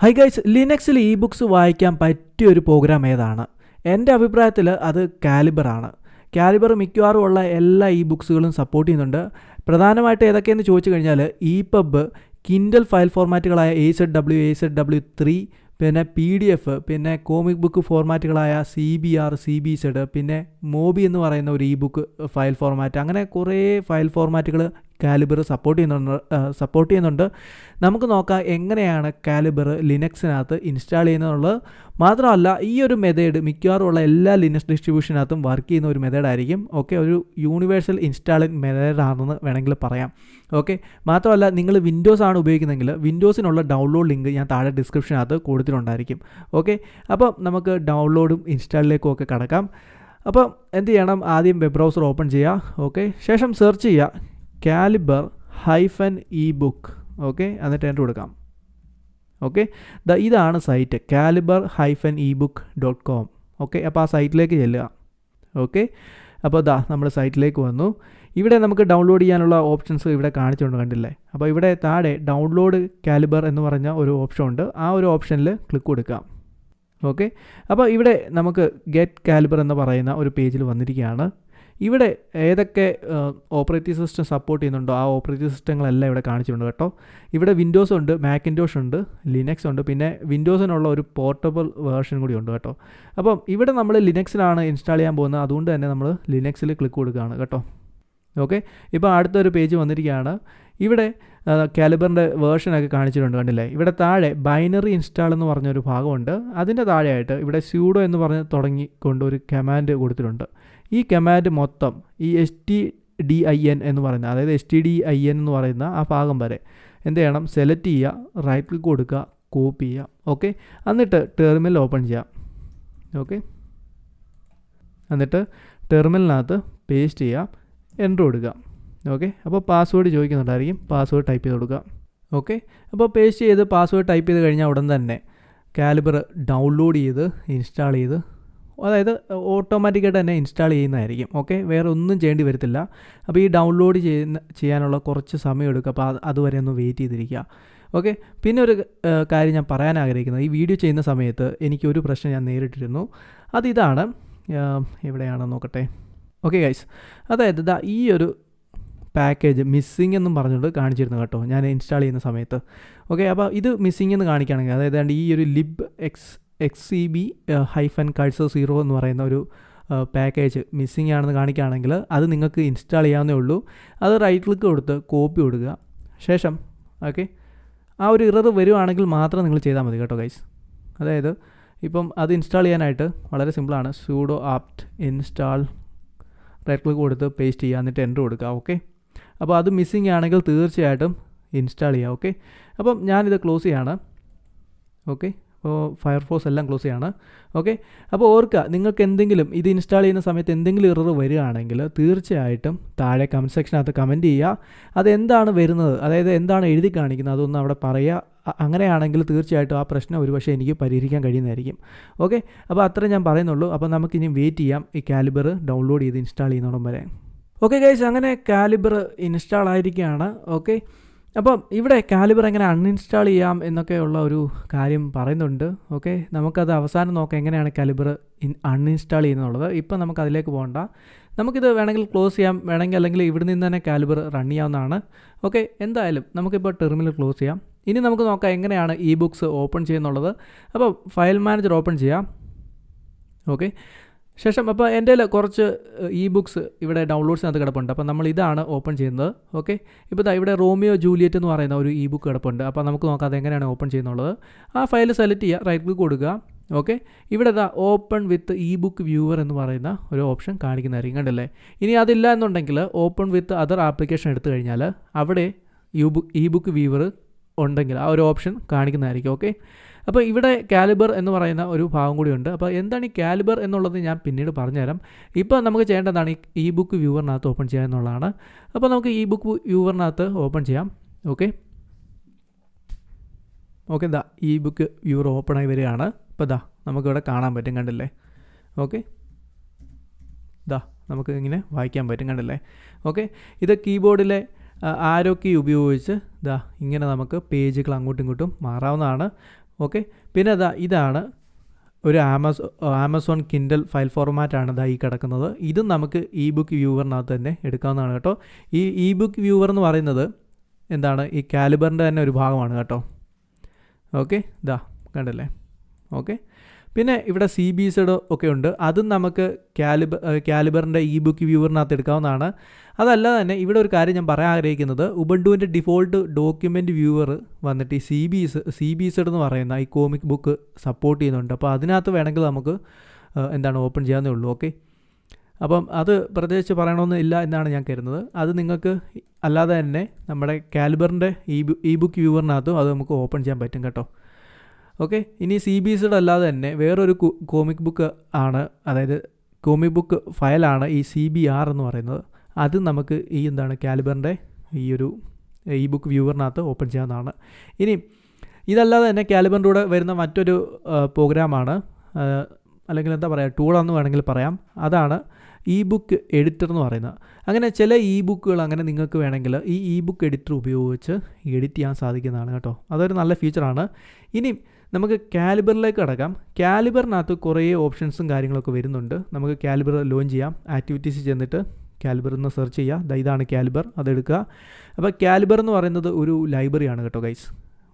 High guys ലിനക്സിൽ e books വായിക്കാൻ പറ്റിയ ഒരു പ്രോഗ്രാം ഏതാണ്? എന്റെ അഭിപ്രായത്തിൽ അത് കാലിബറാണ് കാലിബർ മിക്കവാറും ഉള്ള എല്ലാ ഇ ബുക്സുകളും സപ്പോർട്ട് ചെയ്യുന്നുണ്ട്. പ്രധാനമായിട്ട് ഏതൊക്കെയെന്ന് ചോദിച്ചു കഴിഞ്ഞാൽ epub Kindle file ഫോർമാറ്റുകളായ A Z W A Z W three പിന്നെ പി ഡി എഫ് പിന്നെ comic book ഫോർമാറ്റുകളായ C B R C B Z പിന്നെ മോബി എന്ന് പറയുന്ന ഒരു ഇ ബുക്ക് ഫയൽ ഫോർമാറ്റ് അങ്ങനെ കുറേ ഫയൽ ഫോർമാറ്റുകൾ കാലിബർ സപ്പോർട്ട് ചെയ്യുന്നുണ്ട് സപ്പോർട്ട് ചെയ്യുന്നുണ്ട്. നമുക്ക് നോക്കാം എങ്ങനെയാണ് കാലിബർ ലിനക്സിനകത്ത് ഇൻസ്റ്റാൾ ചെയ്യുന്നതെന്നുള്ളത്. മാത്രമല്ല ഈ ഒരു മെത്തേഡ് മിക്കവാറും ഉള്ള എല്ലാ ലിനക്സ് ഡിസ്ട്രിബ്യൂഷനകത്തും വർക്ക് ചെയ്യുന്ന ഒരു മെത്തേഡായിരിക്കും ഓക്കെ ഒരു യൂണിവേഴ്സൽ ഇൻസ്റ്റാളിംഗ് മെത്തേഡാണെന്ന് വേണമെങ്കിൽ പറയാം. ഓക്കെ മാത്രമല്ല നിങ്ങൾ വിൻഡോസ് ആണ് ഉപയോഗിക്കുന്നതെങ്കിൽ വിൻഡോസിനുള്ള ഡൗൺലോഡ് ലിങ്ക് ഞാൻ താഴെ ഡിസ്ക്രിപ്ഷനകത്ത് കൊടുത്തിട്ടുണ്ടായിരിക്കും. ഓക്കെ അപ്പോൾ നമുക്ക് ഡൗൺലോഡും ഇൻസ്റ്റാളിലേക്കും ഒക്കെ കടക്കാം. അപ്പം എന്ത് ചെയ്യണം? ആദ്യം വെബ് ബ്രൗസർ ഓപ്പൺ ചെയ്യുക. ഓക്കെ ശേഷം സെർച്ച് ചെയ്യുക. Calibre hyphen e book. Okay? എന്നിട്ട് എന്റെ കൊടുക്കാം. ഓക്കെ? ദ ഇതാണ് site Calibre hyphen e book dot com. Okay? അപ്പോൾ ആ സൈറ്റിലേക്ക് ചെല്ലുക. ഓക്കെ? അപ്പോൾ ദാ നമ്മൾ സൈറ്റിലേക്ക് വന്നു. ഇവിടെ നമുക്ക് ഡൗൺലോഡ് ചെയ്യാനുള്ള ഓപ്ഷൻസ് ഇവിടെ കാണിച്ചുകൊണ്ട് കണ്ടില്ലേ? അപ്പോൾ ഇവിടെ താഴെ ഡൗൺലോഡ് കാലിബർ എന്ന് പറഞ്ഞ ഒരു ഓപ്ഷൻ ഉണ്ട്. ആ ഒരു ഓപ്ഷനിൽ ക്ലിക്ക് കൊടുക്കാം ഓക്കെ? അപ്പോൾ ഇവിടെ നമുക്ക് ഗെറ്റ് കാലിബർ എന്ന് പറയുന്ന ഒരു പേജിൽ വന്നിരിക്കുകയാണ്. ഇവിടെ ഏതൊക്കെ ഓപ്പറേറ്റിംഗ് സിസ്റ്റം സപ്പോർട്ട് ചെയ്യുന്നുണ്ടോ? ആ ഓപ്പറേറ്റിംഗ് സിസ്റ്റങ്ങളെല്ലാം ഇവിടെ കാണിച്ചിട്ടുണ്ട് കേട്ടോ. ഇവിടെ വിൻഡോസ് ഉണ്ട് മാക്കിൻഡോഷ് ഉണ്ട് ലിനക്സ് ഉണ്ട് പിന്നെ വിൻഡോസിനുള്ള ഒരു പോർട്ടബിൾ വേർഷൻ കൂടി ഉണ്ട് കേട്ടോ. അപ്പം ഇവിടെ നമ്മൾ ലിനക്സിലാണ് ഇൻസ്റ്റാൾ ചെയ്യാൻ പോകുന്നത്. അതുകൊണ്ട് തന്നെ നമ്മൾ ലിനക്സിൽ ക്ലിക്ക് കൊടുക്കുകയാണ് കേട്ടോ. ഓക്കെ ഇപ്പോൾ അടുത്തൊരു പേജ് വന്നിരിക്കുകയാണ്. ഇവിടെ കാലിബറിന്റെ വേർഷനൊക്കെ കാണിച്ചിട്ടുണ്ട് കണ്ടില്ലേ? ഇവിടെ താഴെ ബൈനറി ഇൻസ്റ്റാൾ എന്ന് പറഞ്ഞൊരു ഭാഗമുണ്ട്. അതിന്റെ താഴെയായിട്ട് ഇവിടെ സ്യൂഡോ എന്ന് പറഞ്ഞ് തുടങ്ങിക്കൊണ്ട് ഒരു കമാൻഡ് കൊടുത്തിട്ടുണ്ട്. ഈ കമാൻഡ് മൊത്തം ഈ S T D I N എന്ന് പറയുന്ന അതായത് S T D I N എന്ന് പറയുന്ന ആ ഭാഗം വരെ എന്ത് ചെയ്യണം? സെലക്ട് ചെയ്യുക റൈറ്റ് ക്ലിക്ക് കൊടുക്കുക കോപ്പി ചെയ്യുക. ഓക്കെ എന്നിട്ട് ടെർമിനൽ ഓപ്പൺ ചെയ്യാം. ഓക്കെ എന്നിട്ട് ടെർമിനലിനകത്ത് പേസ്റ്റ് ചെയ്യുക എന്റർ കൊടുക്കുക. ഓക്കെ അപ്പോൾ പാസ്വേഡ് ചോദിക്കുന്നുണ്ടായിരിക്കും. പാസ്വേഡ് ടൈപ്പ് ചെയ്ത് കൊടുക്കുക. ഓക്കെ അപ്പോൾ പേസ്റ്റ് ചെയ്ത് പാസ്വേഡ് ടൈപ്പ് ചെയ്ത് കഴിഞ്ഞാൽ ഉടൻ തന്നെ കാലിബർ ഡൗൺലോഡ് ചെയ്ത് ഇൻസ്റ്റാൾ ചെയ്ത് അതായത് ഓട്ടോമാറ്റിക്കായിട്ട് തന്നെ ഇൻസ്റ്റാൾ ചെയ്യുന്നതായിരിക്കും. ഓക്കെ വേറെ ഒന്നും ചെയ്യേണ്ടി വരത്തില്ല. അപ്പോൾ ഈ ഡൗൺലോഡ് ചെയ്യുന്ന ചെയ്യാനുള്ള കുറച്ച് സമയം എടുക്കുക. അപ്പോൾ അതുവരെ ഒന്ന് വെയിറ്റ് ചെയ്തിരിക്കുക. ഓക്കെ പിന്നെ ഒരു കാര്യം ഞാൻ പറയാൻ ആഗ്രഹിക്കുന്നത്. ഈ വീഡിയോ ചെയ്യുന്ന സമയത്ത് എനിക്കൊരു പ്രശ്നം ഞാൻ നേരിട്ടിരുന്നു. അതിതാണ് എവിടെയാണെന്ന് നോക്കട്ടെ. ഓക്കെ ഗൈസ് അതായത് ഈ ഒരു പാക്കേജ് മിസ്സിംഗ് എന്നും പറഞ്ഞുകൊണ്ട് കാണിച്ചിരുന്നു കേട്ടോ. ഞാൻ ഇൻസ്റ്റാൾ ചെയ്യുന്ന സമയത്ത്. ഓക്കെ അപ്പോൾ ഇത് മിസ്സിംഗ് എന്ന് കാണിക്കുകയാണെങ്കിൽ അതായത് ഈ ഒരു lib X X C B hyphen cursor zero എന്ന് പറയുന്ന ഒരു പാക്കേജ് മിസ്സിംഗ് ആണെന്ന് കാണിക്കുകയാണെങ്കിൽ അത് നിങ്ങൾക്ക് ഇൻസ്റ്റാൾ ചെയ്യാവുന്നേ ഉള്ളൂ. അത് റൈറ്റ് ക്ലിക്ക് കൊടുത്ത് കോപ്പി കൊടുക്കുക. ശേഷം ഓക്കെ ആ ഒരു ഇറർ വരുവാണെങ്കിൽ മാത്രം നിങ്ങൾ ചെയ്താൽ മതി കേട്ടോ ഗൈസ് അതായത് ഇപ്പം അത് ഇൻസ്റ്റാൾ ചെയ്യാനായിട്ട് വളരെ സിമ്പിളാണ് sudo apt install right click കൊടുത്ത് പേസ്റ്റ് ചെയ്യുക. എന്നിട്ട് എന്റർ കൊടുക്കുക. ഓക്കെ അപ്പോൾ അത് മിസ്സിംഗ് ആണെങ്കിൽ തീർച്ചയായിട്ടും ഇൻസ്റ്റാൾ ചെയ്യുക ഓക്കെ അപ്പം ഞാനിത് ക്ലോസ് ചെയ്യാണ് ഓക്കെ അപ്പോൾ ഫയർഫോഴ്സ് എല്ലാം ക്ലോസ് ചെയ്യാണ് ഓക്കെ അപ്പോൾ ഓർക്കുക നിങ്ങൾക്ക് എന്തെങ്കിലും ഇത് ഇൻസ്റ്റാൾ ചെയ്യുന്ന സമയത്ത് എന്തെങ്കിലും ഇറർ വരികയാണെങ്കിൽ തീർച്ചയായിട്ടും താഴെ കമന്റ് സെക്ഷനകത്ത് കമന്റ് ചെയ്യുക. അതെന്താണ് വരുന്നത്? അതായത് എന്താണ് എഴുതി കാണിക്കുന്നത്? അതൊന്നും അവിടെ പറയുക. അങ്ങനെയാണെങ്കിൽ തീർച്ചയായിട്ടും ആ പ്രശ്നം ഒരുപക്ഷെ എനിക്ക് പരിഹരിക്കാൻ കഴിയുന്നതായിരിക്കും ഓക്കെ അപ്പോൾ അത്ര ഞാൻ പറയുന്നുള്ളൂ. അപ്പോൾ നമുക്കിനി വെയിറ്റ് ചെയ്യാം. ഈ കാലിബർ ഡൗൺലോഡ് ചെയ്ത് ഇൻസ്റ്റാൾ ചെയ്യുന്നോടം വരെ. ഓക്കെ ഗൈസ് അങ്ങനെ കാലിബർ ഇൻസ്റ്റാൾ ആയിരിക്കുകയാണ്. ഓക്കെ അപ്പം ഇവിടെ കാലിബർ എങ്ങനെ അൺഇൻസ്റ്റാൾ ചെയ്യാം എന്നൊക്കെയുള്ള ഒരു കാര്യം പറയുന്നുണ്ട്. ഓക്കെ നമുക്കത് അവസാനം നോക്കാം എങ്ങനെയാണ് കാലിബർ ഇൻ അൺഇൻസ്റ്റാൾ ചെയ്യുന്നുള്ളത്. ഇപ്പം നമുക്ക് അതിലേക്ക് പോകണ്ട. നമുക്കിത് വേണമെങ്കിൽ ക്ലോസ് ചെയ്യാം. വേണമെങ്കിൽ അല്ലെങ്കിൽ ഇവിടെ നിന്ന് തന്നെ കാലിബർ റൺ ചെയ്യാവുന്നതാണ്. ഓക്കെ എന്തായാലും നമുക്കിപ്പോൾ ടെർമിനൽ ക്ലോസ് ചെയ്യാം. ഇനി നമുക്ക് നോക്കാം എങ്ങനെയാണ് ഇ ബുക്സ് ഓപ്പൺ ചെയ്യുന്നുള്ളത്. അപ്പോൾ ഫയൽ മാനേജർ ഓപ്പൺ ചെയ്യാം. ഓക്കെ ശേഷം അപ്പോൾ എന്റെ കുറച്ച് ഇ ബുക്സ് ഇവിടെ ഡൗൺലോഡ്സിനകത്ത് കിടപ്പുണ്ട്. അപ്പോൾ നമ്മൾ ഇതാണ് ഓപ്പൺ ചെയ്യുന്നത്. ഓക്കെ ഇപ്പോൾ ദാ ഇവിടെ റോമിയോ ജൂലിയറ്റ് എന്ന് പറയുന്ന ഒരു ഇ ബുക്ക് കിടപ്പുണ്ട്. അപ്പോൾ നമുക്ക് നോക്കാം അതെങ്ങനെയാണ് ഓപ്പൺ ചെയ്യുന്നുള്ളത്. ആ ഫയൽ സെലക്ട് ചെയ്യുക റൈറ്റ് ക്ലിക്ക് കൊടുക്കുക. ഓക്കെ ഇവിടെ ദാ open with e book viewer എന്ന് പറയുന്ന ഒരു ഓപ്ഷൻ കാണിക്കുന്നതായിരിക്കും. കണ്ടല്ലേ? ഇനി അതില്ല എന്നുണ്ടെങ്കിൽ ഓപ്പൺ വിത്ത് അതർ ആപ്ലിക്കേഷൻ എടുത്തു കഴിഞ്ഞാൽ അവിടെ യു ബുക്ക് ഇ ബുക്ക് വ്യൂവർ ഉണ്ടെങ്കിൽ ആ ഒരു ഓപ്ഷൻ കാണിക്കുന്നതായിരിക്കും ഓക്കെ അപ്പോൾ ഇവിടെ കാലിബർ എന്ന് പറയുന്ന ഒരു ഭാഗം കൂടിയുണ്ട് അപ്പോൾ എന്താണ് ഈ കാലിബർ എന്നുള്ളത് ഞാൻ പിന്നീട് പറഞ്ഞുതരാം. ഇപ്പോൾ നമുക്ക് ചെയ്യേണ്ടതാണ് ഈ ബുക്ക് വ്യൂവറിനകത്ത് ഓപ്പൺ ചെയ്യുക എന്നുള്ളതാണ്. അപ്പോൾ നമുക്ക് ഈ ബുക്ക് വ്യൂവറിനകത്ത് ഓപ്പൺ ചെയ്യാം ഓക്കെ ഓക്കെ ദാ ഈ ബുക്ക് വ്യൂവർ ഓപ്പണായി വരികയാണ്. ഇപ്പോൾ ദാ നമുക്കിവിടെ കാണാൻ പറ്റും കണ്ടില്ലേ? ഓക്കെ ദാ നമുക്ക് ഇങ്ങനെ വായിക്കാൻ പറ്റും കണ്ടില്ലേ? ഓക്കെ ഇത് കീബോർഡിലെ ആരോ കീ ഉപയോഗിച്ച്? ഇതാ ഇങ്ങനെ നമുക്ക് പേജുകൾ അങ്ങോട്ടും ഇങ്ങോട്ടും മാറാവുന്നതാണ്. ഓക്കെ? പിന്നെ അതാ ഇതാണ് ഒരു ആമസോ ആമസോൺ കിൻഡൽ ഫയൽ ഫോർമാറ്റാണ് ഇതായി കിടക്കുന്നത്. ഇതും നമുക്ക് ഇ ബുക്ക് വ്യൂവറിനകത്ത് തന്നെ എടുക്കാവുന്നതാണ് കേട്ടോ. ഈ ഇ ബുക്ക് വ്യൂവർ എന്ന് പറയുന്നത് എന്താണ്? ഈ കാലിബറിന്റെ തന്നെ ഒരു ഭാഗമാണ് കേട്ടോ. ഓക്കെ? ഇതാ കണ്ടല്ലേ? ഓക്കെ? പിന്നെ ഇവിടെ സി ബി സെഡ് ഒക്കെ ഉണ്ട്. അതും നമുക്ക് കാലിബർ കാലിബറിന്റെ ഇ ബുക്ക് വ്യൂവറിനകത്ത് എടുക്കാവുന്നതാണ്. അതല്ല തന്നെ ഇവിടെ ഒരു കാര്യം ഞാൻ പറയാൻ ആഗ്രഹിക്കുന്നത്. ഉബണ്ടുവിന്റെ ഡിഫോൾട്ട് ഡോക്യുമെന്റ് വ്യൂവർ വന്നിട്ട് ഈ C B C B Z എന്ന് പറയുന്ന ഈ കോമിക് ബുക്ക് സപ്പോർട്ട് ചെയ്യുന്നുണ്ട്. അപ്പോൾ അതിനകത്ത് വേണമെങ്കിൽ നമുക്ക് എന്താണ് ഓപ്പൺ ചെയ്യാവുന്നേ ഉള്ളൂ. ഓക്കെ അപ്പം അത് പ്രത്യേകിച്ച് പറയണമെന്നില്ല എന്നാണ് ഞാൻ കരുതുന്നത്. അത് നിങ്ങൾക്ക് അല്ലാതെ തന്നെ നമ്മുടെ കാലിബറിന്റെ ഇ ഇ ബുക്ക് വ്യൂവറിനകത്തും അത് നമുക്ക് ഓപ്പൺ ചെയ്യാൻ പറ്റും കേട്ടോ. ഓക്കെ ഇനി സി ബി സിയുടെ അല്ലാതെ തന്നെ വേറൊരു കോമിക് ബുക്ക് ആണ് അതായത് കോമിക് ബുക്ക് ഫയലാണ് ഈ സി ബി ആർ എന്ന് പറയുന്നത്. അത് നമുക്ക് ഈ എന്താണ് കാലിബറിന്റെ ഈ ഒരു ഇ ബുക്ക് വ്യൂവറിനകത്ത് ഓപ്പൺ ചെയ്യാവുന്നതാണ്. ഇനി ഇതല്ലാതെ തന്നെ കാലിബറിന്റെ വരുന്ന മറ്റൊരു പ്രോഗ്രാമാണ് അല്ലെങ്കിൽ എന്താ പറയുക ടൂളെന്ന് വേണമെങ്കിൽ പറയാം. അതാണ് ഇ ബുക്ക് എഡിറ്റർ എന്ന് പറയുന്നത്. അങ്ങനെ ചില ഇ ബുക്കുകൾ അങ്ങനെ നിങ്ങൾക്ക് വേണമെങ്കിൽ ഈ ഇ ബുക്ക് എഡിറ്റർ ഉപയോഗിച്ച് എഡിറ്റ് ചെയ്യാൻ സാധിക്കുന്നതാണ് കേട്ടോ. അതൊരു നല്ല ഫീച്ചറാണ് ഇനി നമുക്ക് കാലിബറിലേക്ക് കടക്കാം. കാലിബറിനകത്ത് കുറേ ഓപ്ഷൻസും കാര്യങ്ങളൊക്കെ വരുന്നുണ്ട്. നമുക്ക് കാലിബർ ലോഞ്ച് ചെയ്യാം. ആക്ടിവിറ്റീസ് ചെന്നിട്ട് കാലിബർ എന്ന് സെർച്ച് ചെയ്യുക. ഇതാണ് കാലിബർ. അതെടുക്കുക അപ്പോൾ കാലിബർ എന്ന് പറയുന്നത് ഒരു ലൈബ്രറിയാണ് കേട്ടോ ഗൈസ്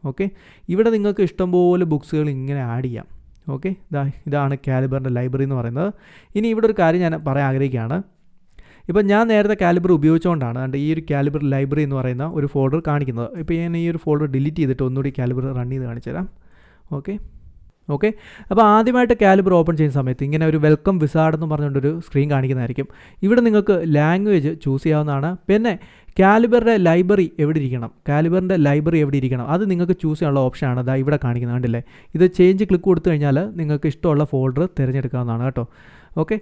ഓക്കെ? ഇവിടെ നിങ്ങൾക്ക് ഇഷ്ടംപോലെ ബുക്സുകൾ ഇങ്ങനെ ആഡ് ചെയ്യാം. ഓക്കെ? ഇതാ ഇതാണ് കാലിബറിന്റെ ലൈബ്രറി എന്ന് പറയുന്നത്. ഇനി ഇവിടെ ഒരു കാര്യം ഞാൻ പറയാൻ ആഗ്രഹിക്കുകയാണ്. ഇപ്പം ഞാൻ നേരത്തെ കാലിബർ ഉപയോഗിച്ചുകൊണ്ടാണ് അതുകൊണ്ട് ഈ ഒരു കാലിബർ ലൈബ്രറി എന്ന് പറയുന്ന ഒരു ഫോൾഡർ കാണിക്കുന്നത്. ഇപ്പോൾ ഞാൻ ഈ ഒരു ഫോൾഡർ ഡിലീറ്റ് ചെയ്തിട്ട് ഒന്നുകൂടി കാലിബർ റൺ ചെയ്ത് കാണിച്ചു തരാം ഓക്കെ? ഓക്കെ? അപ്പോൾ ആദ്യമായിട്ട് കാലിബർ ഓപ്പൺ ചെയ്യുന്ന സമയത്ത് ഇങ്ങനെ ഒരു വെൽക്കം വിസാർഡ് എന്ന് പറഞ്ഞുകൊണ്ടൊരു സ്ക്രീൻ കാണിക്കുന്നതായിരിക്കും. ഇവിടെ നിങ്ങൾക്ക് ലാംഗ്വേജ് ചൂസ് ചെയ്യാവുന്നതാണ്. പിന്നെ കാലിബറിന്റെ ലൈബ്രറി എവിടെ ഇരിക്കണം? കാലിബറിന്റെ ലൈബ്രറി എവിടെ ഇരിക്കണം? അത് നിങ്ങൾക്ക് ചൂസ് ചെയ്യാനുള്ള ഓപ്ഷനാണ് അതാ ഇവിടെ കാണിക്കുന്നത് കണ്ടില്ലേ? ഇത് ചേഞ്ച് ക്ലിക്ക് കൊടുത്തു കഴിഞ്ഞാൽ നിങ്ങൾക്ക് ഇഷ്ടമുള്ള ഫോൾഡർ തിരഞ്ഞെടുക്കാവുന്നതാണ് കേട്ടോ. ഓക്കെ?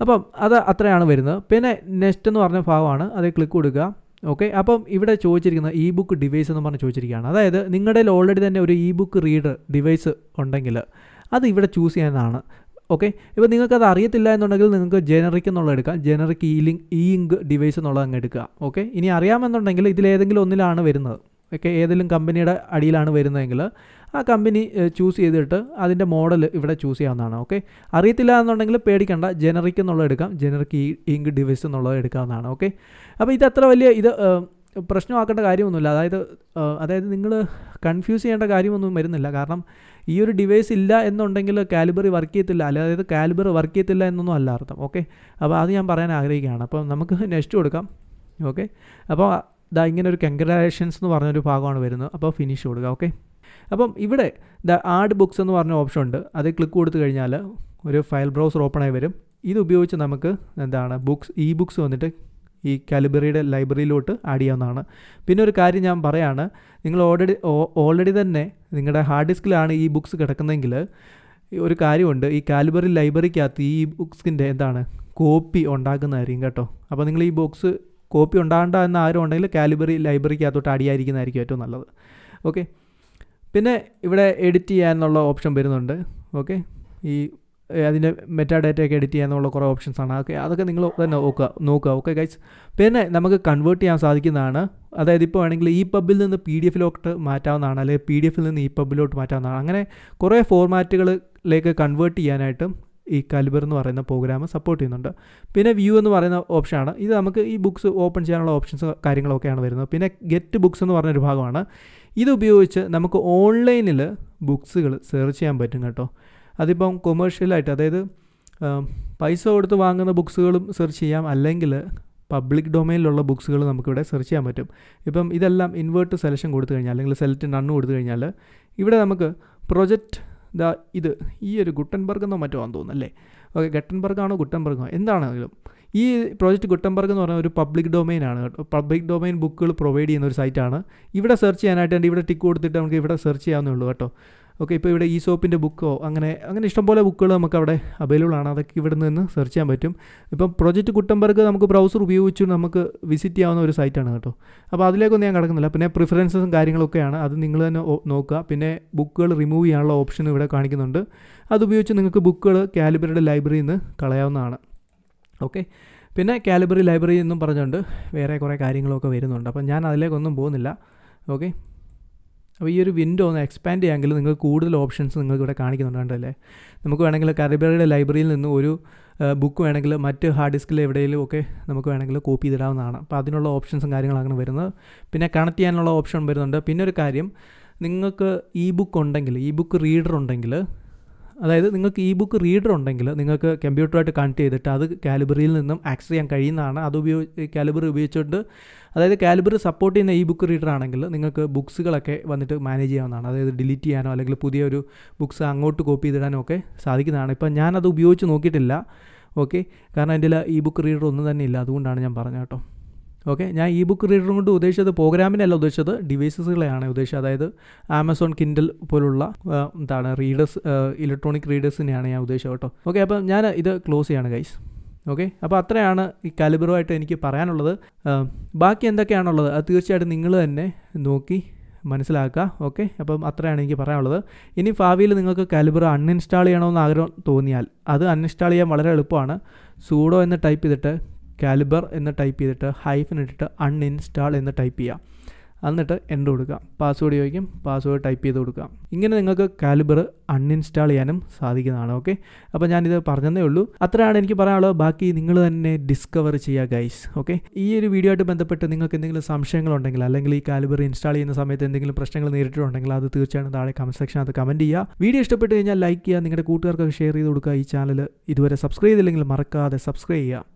അപ്പം അത് അത്രയാണ് വരുന്നത്. പിന്നെ നെക്സ്റ്റ് എന്ന് പറഞ്ഞ ഭാഗമാണ്. അത് ക്ലിക്ക് കൊടുക്കുക. ഓക്കെ അപ്പം ഇവിടെ ചോദിച്ചിരിക്കുന്ന ഇ ബുക്ക് ഡിവൈസ് എന്ന് പറഞ്ഞ് ചോദിച്ചിരിക്കുകയാണ്. അതായത് നിങ്ങളുടെ ഓൾറെഡി തന്നെ ഒരു ഇ ബുക്ക് റീഡർ ഡിവൈസ് ഉണ്ടെങ്കിൽ അത് ഇവിടെ ചൂസ് ചെയ്യാനാണ്. ഓക്കെ ഇപ്പോൾ നിങ്ങൾക്കത് അറിയത്തില്ല എന്നുണ്ടെങ്കിൽ നിങ്ങൾക്ക് ജനറിക് എന്നുള്ളത് എടുക്കാം. Generic e link e ink device എന്നുള്ളത് അങ്ങ് എടുക്കുക. ഓക്കെ ഇനി അറിയാമെന്നുണ്ടെങ്കിൽ ഇതിലേതെങ്കിലും ഒന്നിലാണ് വരുന്നത്. ഓക്കെ ഏതെങ്കിലും കമ്പനിയുടെ അടിയിലാണ് വരുന്നതെങ്കിൽ ആ കമ്പനി ചൂസ് ചെയ്തിട്ട് അതിന്റെ മോഡൽ ഇവിടെ ചൂസ് ചെയ്യാവുന്നതാണ് ഓക്കെ അറിയത്തില്ല എന്നുണ്ടെങ്കിൽ പേടിക്കേണ്ട. ജനറിക് എന്നുള്ളത് എടുക്കാം. ജനറിക് ഇങ്ക് ഡിവൈസ് എന്നുള്ളത് എടുക്കാവുന്നതാണ് ഓക്കെ അപ്പോൾ ഇത് അത്ര വലിയ ഇത് പ്രശ്നമാക്കേണ്ട കാര്യമൊന്നുമില്ല. അതായത് അതായത് നിങ്ങൾ കൺഫ്യൂസ് ചെയ്യേണ്ട കാര്യമൊന്നും വരുന്നില്ല. കാരണം ഈ ഒരു ഡിവൈസ് ഇല്ല എന്നുണ്ടെങ്കിൽ കാലിബറി വർക്ക് ചെയ്യത്തില്ല. അതായത് കാലിബർ വർക്ക് ചെയ്യത്തില്ല എന്നൊന്നും അല്ല അർത്ഥം ഓക്കെ അപ്പോൾ അത് ഞാൻ പറയാൻ ആഗ്രഹിക്കുകയാണ്. അപ്പോൾ നമുക്ക് നെക്സ്റ്റ് കൊടുക്കാം ഓക്കെ അപ്പോൾ ദാ ഇങ്ങനെ ഒരു കൺഗ്രാലേഷൻസ് എന്ന് പറഞ്ഞൊരു ഭാഗമാണ് വരുന്നത്. അപ്പോൾ ഫിനിഷ് കൊടുക്കുക ഓക്കെ അപ്പം ഇവിടെ ദ ആഡ് ബുക്സ് എന്ന് പറഞ്ഞ ഓപ്ഷൻ ഉണ്ട്. അത് ക്ലിക്ക് കൊടുത്തു കഴിഞ്ഞാൽ ഒരു ഫയൽ ബ്രൗസർ ഓപ്പൺ ആയി വരും. ഇത് ഉപയോഗിച്ച് നമുക്ക് എന്താണ് ബുക്സ് ഇ ബുക്സ് വന്നിട്ട് ഈ കാലിബറിയുടെ ലൈബ്രറിയിലോട്ട് ആഡ് ചെയ്യാവുന്നതാണ്. പിന്നെ ഒരു കാര്യം ഞാൻ പറയാണ് നിങ്ങൾ ഓൾറെഡി ഓൾറെഡി തന്നെ നിങ്ങളുടെ ഹാർഡ് ഡിസ്കിലാണ് ഈ ബുക്സ് കിടക്കുന്നതെങ്കിൽ ഒരു കാര്യമുണ്ട്. ഈ കാലിബറി ലൈബ്രറിക്കകത്ത് ഈ ബുക്സിന്റെ എന്താണ് കോപ്പി ഉണ്ടാക്കുന്നതായിരിക്കും കേട്ടോ. അപ്പോൾ നിങ്ങൾ ഈ ബുക്സ് കോപ്പി ഉണ്ടാകണ്ട എന്ന് ആരും ഉണ്ടെങ്കിൽ കാലിബറി ലൈബ്രറിക്കകത്തോട്ട് ആഡ് ചെയ്യാതിരിക്കുന്നതായിരിക്കും ഏറ്റവും നല്ലത്. ഓക്കെ? പിന്നെ ഇവിടെ എഡിറ്റ് ചെയ്യാനുള്ള ഓപ്ഷൻ വരുന്നുണ്ട്. ഓക്കെ? ഈ അതിന്റെ മെറ്റാ ഡാറ്റയൊക്കെ എഡിറ്റ് ചെയ്യാനുള്ള കുറേ ഓപ്ഷൻസ് ആണ്. ഓക്കെ അതൊക്കെ നിങ്ങൾ തന്നെ നോക്കുക നോക്കുക. ഓക്കെ ഗൈസ് പിന്നെ നമുക്ക് കൺവേർട്ട് ചെയ്യാൻ സാധിക്കുന്നതാണ്. അതായത് ഇപ്പോൾ വേണമെങ്കിൽ ഈ പബ്ബിൽ നിന്ന് പി ഡി എഫിലോട്ട് മാറ്റാവുന്നതാണ്. അല്ലെങ്കിൽ പി ഡി എഫിൽ നിന്ന് ഈ പബ്ബിലോട്ട് മാറ്റാവുന്നതാണ്. അങ്ങനെ കുറേ ഫോർമാറ്റുകളിലേക്ക് കൺവേർട്ട് ചെയ്യാനായിട്ടും ഈ കാലിബർ എന്ന് പറയുന്ന പ്രോഗ്രാം സപ്പോർട്ട് ചെയ്യുന്നുണ്ട്. പിന്നെ വ്യൂ എന്ന് പറയുന്ന ഓപ്ഷനാണ് ഇത് നമുക്ക് ഈ ബുക്ക്സ് ഓപ്പൺ ചെയ്യാനുള്ള ഓപ്ഷൻസ് കാര്യങ്ങളൊക്കെയാണ് വരുന്നത്. പിന്നെ ഗെറ്റ് ബുക്സ് എന്ന് പറഞ്ഞൊരു ഭാഗമാണ്. ഇത് ഉപയോഗിച്ച് നമുക്ക് ഓൺലൈനിൽ ബുക്സുകൾ സെർച്ച് ചെയ്യാൻ പറ്റും കേട്ടോ. അതിപ്പം കൊമേഴ്ഷ്യലായിട്ട് അതായത് പൈസ കൊടുത്ത് വാങ്ങുന്ന ബുക്സുകളും സെർച്ച് ചെയ്യാം. അല്ലെങ്കിൽ പബ്ലിക് ഡൊമൈനിലുള്ള ബുക്സുകൾ നമുക്കിവിടെ സെർച്ച് ചെയ്യാൻ പറ്റും. ഇപ്പം ഇതെല്ലാം ഇൻവേർട്ട് സെലക്ഷൻ കൊടുത്തു കഴിഞ്ഞാൽ അല്ലെങ്കിൽ സെലക്ട് നണ്ണ് കൊടുത്തു കഴിഞ്ഞാൽ ഇവിടെ നമുക്ക് പ്രൊജക്റ്റ് ദാ ഇത് ഈ ഒരു ഗുട്ടൻബർഗ് എന്നോ മറ്റോ ആണെന്ന് തോന്നുന്നു അല്ലേ? ഓക്കെ ഗട്ടൻബർഗ് ആണോ ഗുട്ടൻബർഗോ? എന്താണെങ്കിലും ഈ പ്രോജക്റ്റ് ഗുട്ടൻബർഗ് എന്ന് പറഞ്ഞ ഒരു പബ്ലിക് ഡൊമൈൻ ആണ് പബ്ലിക് ഡൊമൈൻ ബുക്കുകൾ പ്രൊവൈഡ് ചെയ്യുന്ന ഒരു സൈറ്റാണ്. ഇവിടെ സെർച്ച് ചെയ്യാനായിട്ട് ഇവിടെ ടിക്ക് കൊടുത്തിട്ട് നമുക്ക് ഇവിടെ സെർച്ച് ചെയ്യാവുന്നേ ഉള്ളൂ കേട്ടോ. ഓക്കെ ഇപ്പോൾ ഇവിടെ ഈ സോപ്പിന്റെ ബുക്കോ അങ്ങനെ അങ്ങനെ ഇഷ്ടംപോലെ ബുക്കുകൾ നമുക്ക് അവിടെ അവൈലബിൾ ആണ്. അതൊക്കെ ഇവിടെ നിന്ന് സെർച്ച് ചെയ്യാൻ പറ്റും. ഇപ്പം പ്രൊജക്റ്റ് കുട്ടംബർഗ് നമുക്ക് ബ്രൗസർ ഉപയോഗിച്ച് നമുക്ക് വിസിറ്റ് ചെയ്യാവുന്ന ഒരു സൈറ്റാണ് കേട്ടോ. അപ്പോൾ അതിലേക്കൊന്നും ഞാൻ കിടക്കുന്നില്ല. പിന്നെ പ്രിഫറൻസസും കാര്യങ്ങളൊക്കെയാണ്. അത് നിങ്ങൾ തന്നെ നോക്കുക. പിന്നെ ബുക്കുകൾ റിമൂവ് ചെയ്യാനുള്ള ഓപ്ഷൻ ഇവിടെ കാണിക്കുന്നുണ്ട്. അതുപയോഗിച്ച് നിങ്ങൾക്ക് ബുക്കുകൾ കാലിബറിയുടെ ലൈബ്രറിയിൽ നിന്ന് കളയാവുന്നതാണ്. ഓക്കെ പിന്നെ കാലിബറി ലൈബ്രറി എന്നും പറഞ്ഞുകൊണ്ട് വേറെ കുറേ കാര്യങ്ങളൊക്കെ വരുന്നുണ്ട്. അപ്പം ഞാൻ അതിലേക്കൊന്നും പോകുന്നില്ല. ഓക്കെ അപ്പോൾ ഈ ഒരു വിൻഡോ ഒന്ന് എക്സ്പാൻഡ് ചെയ്യാമെങ്കിൽ നിങ്ങൾ കൂടുതൽ ഓപ്ഷൻസ് നിങ്ങൾക്ക് ഇവിടെ കാണിക്കുന്നുണ്ടല്ലേ നമുക്ക് വേണമെങ്കിൽ കരിബറിയുടെ ലൈബ്രറിയിൽ നിന്ന് ഒരു ബുക്ക് വേണമെങ്കിൽ മറ്റ് ഹാർഡ് ഡിസ്കിൽ എവിടെയെങ്കിലും ഒക്കെ നമുക്ക് വേണമെങ്കിൽ കോപ്പി ചെയ്തിടാവുന്നതാണ്. അപ്പോൾ അതിനുള്ള ഓപ്ഷൻസും കാര്യങ്ങളാണ് വരുന്നത്. പിന്നെ കണക്ട് ചെയ്യാനുള്ള ഓപ്ഷൻ വരുന്നുണ്ട്. പിന്നെ ഒരു കാര്യം നിങ്ങൾക്ക് ഇ ബുക്ക് ഉണ്ടെങ്കിൽ ഇ ബുക്ക് റീഡർ ഉണ്ടെങ്കിൽ അതായത് നിങ്ങൾക്ക് ഇ ബുക്ക് റീഡർ ഉണ്ടെങ്കിൽ നിങ്ങൾക്ക് കമ്പ്യൂട്ടറായിട്ട് കണക്ട് ചെയ്തിട്ട് അത് കാലിബറിയിൽ നിന്നും ആക്സസ് ചെയ്യാൻ കഴിയുന്നതാണ്. അത് ഉപയോഗി കാലിബറി ഉപയോഗിച്ചുകൊണ്ട് അതായത് കാലിബറി സപ്പോർട്ട് ചെയ്യുന്ന ഇ ബുക്ക് റീഡർ ആണെങ്കിൽ നിങ്ങൾക്ക് ബുക്സുകളൊക്കെ വന്നിട്ട് മാനേജ് ചെയ്യാവുന്നതാണ്. അതായത് ഡിലീറ്റ് ചെയ്യാനോ അല്ലെങ്കിൽ പുതിയൊരു ബുക്സ് അങ്ങോട്ട് കോപ്പി ചെയ്തിടാനോ ഒക്കെ സാധിക്കുന്നതാണ്. ഇപ്പം ഞാനത് ഉപയോഗിച്ച് നോക്കിയിട്ടില്ല. ഓക്കെ കാരണം എന്റെ ഇ ബുക്ക് റീഡർ ഒന്നും തന്നെ ഇല്ല. അതുകൊണ്ടാണ് ഞാൻ പറഞ്ഞത് കേട്ടോ. ഓക്കെ ഞാൻ ഇ ബുക്ക് റീഡർ കൊണ്ട് ഉദ്ദേശിച്ചത് പ്രോഗ്രാമിനല്ല ഉദ്ദേശിച്ചത് ഡിവൈസസുകളെയാണ് ഉദ്ദേശിച്ചത്. അതായത് ആമസോൺ കിൻഡൽ പോലുള്ള എന്താണ് റീഡേഴ്സ് ഇലക്ട്രോണിക് റീഡേഴ്സിനെയാണ് ഞാൻ ഉദ്ദേശിച്ചത് കേട്ടോ. ഓക്കെ അപ്പം ഞാൻ ഇത് ക്ലോസ് ചെയ്യാണ് ഗൈസ് ഓക്കെ അപ്പോൾ അത്രയാണ് ഈ കാലിബറുമായിട്ട് എനിക്ക് പറയാനുള്ളത്. ബാക്കി എന്തൊക്കെയാണുള്ളത്? അത് തീർച്ചയായിട്ടും നിങ്ങൾ തന്നെ നോക്കി മനസ്സിലാക്കുക. ഓക്കെ അപ്പം അത്രയാണ് എനിക്ക് പറയാനുള്ളത്. ഇനി ഭാവിയിൽ നിങ്ങൾക്ക് കാലിബർ അൺഇൻസ്റ്റാൾ ചെയ്യണമെന്ന് ആഗ്രഹം തോന്നിയാൽ അത് അൺഇൻസ്റ്റാൾ ചെയ്യാൻ വളരെ എളുപ്പമാണ്. സൂഡോ എന്ന് ടൈപ്പ് ചെയ്തിട്ട് കാലിബർ എന്ന് ടൈപ്പ് ചെയ്തിട്ട് ഹൈഫൻ ഇട്ടിട്ട് അൺഇൻസ്റ്റാൾ എന്ന് ടൈപ്പ് ചെയ്യാം. എന്നിട്ട് എന്റർ കൊടുക്കുക പാസ്വേഡ് ചോദിക്കും. പാസ്വേഡ് ടൈപ്പ് ചെയ്ത് കൊടുക്കുക. ഇങ്ങനെ നിങ്ങൾക്ക് കാലിബർ അൺഇൻസ്റ്റാൾ ചെയ്യാനും സാധിക്കുന്നതാണ്. ഓക്കെ അപ്പോൾ ഞാനിത് പറഞ്ഞതേ ഉള്ളൂ. അത്രയാണ് എനിക്ക് പറയാനുള്ളത്. ബാക്കി നിങ്ങൾ തന്നെ ഡിസ്കവർ ചെയ്യുക ഗൈസ് ഓക്കെ ഈ ഒരു വീഡിയോ ആയിട്ട് ബന്ധപ്പെട്ട് നിങ്ങൾക്ക് എന്തെങ്കിലും സംശയങ്ങളുണ്ടെങ്കിൽ അല്ലെങ്കിൽ ഈ കാലിബർ ഇൻസ്റ്റാൾ ചെയ്യുന്ന സമയത്ത് എന്തെങ്കിലും പ്രശ്നങ്ങൾ നേരിട്ടിട്ടുണ്ടെങ്കിൽ അത് തീർച്ചയായും താഴെ കമന്റ് സെക്ഷനകത്ത് കമന്റ് ചെയ്യുക. വീഡിയോ ഇഷ്ടപ്പെട്ട് കഴിഞ്ഞാൽ ലൈക്ക് ചെയ്യുക. നിങ്ങളുടെ കൂട്ടുകാർക്കൊക്കെ ഷെയർ ചെയ്ത് കൊടുക്കുക. ഈ ചാനൽ ഇതുവരെ സബ്സ്ക്രൈബ് ചെയ്തില്ലെങ്കിൽ മറക്കാതെ സബ്സ്ക്രൈബ് ചെയ്യുക.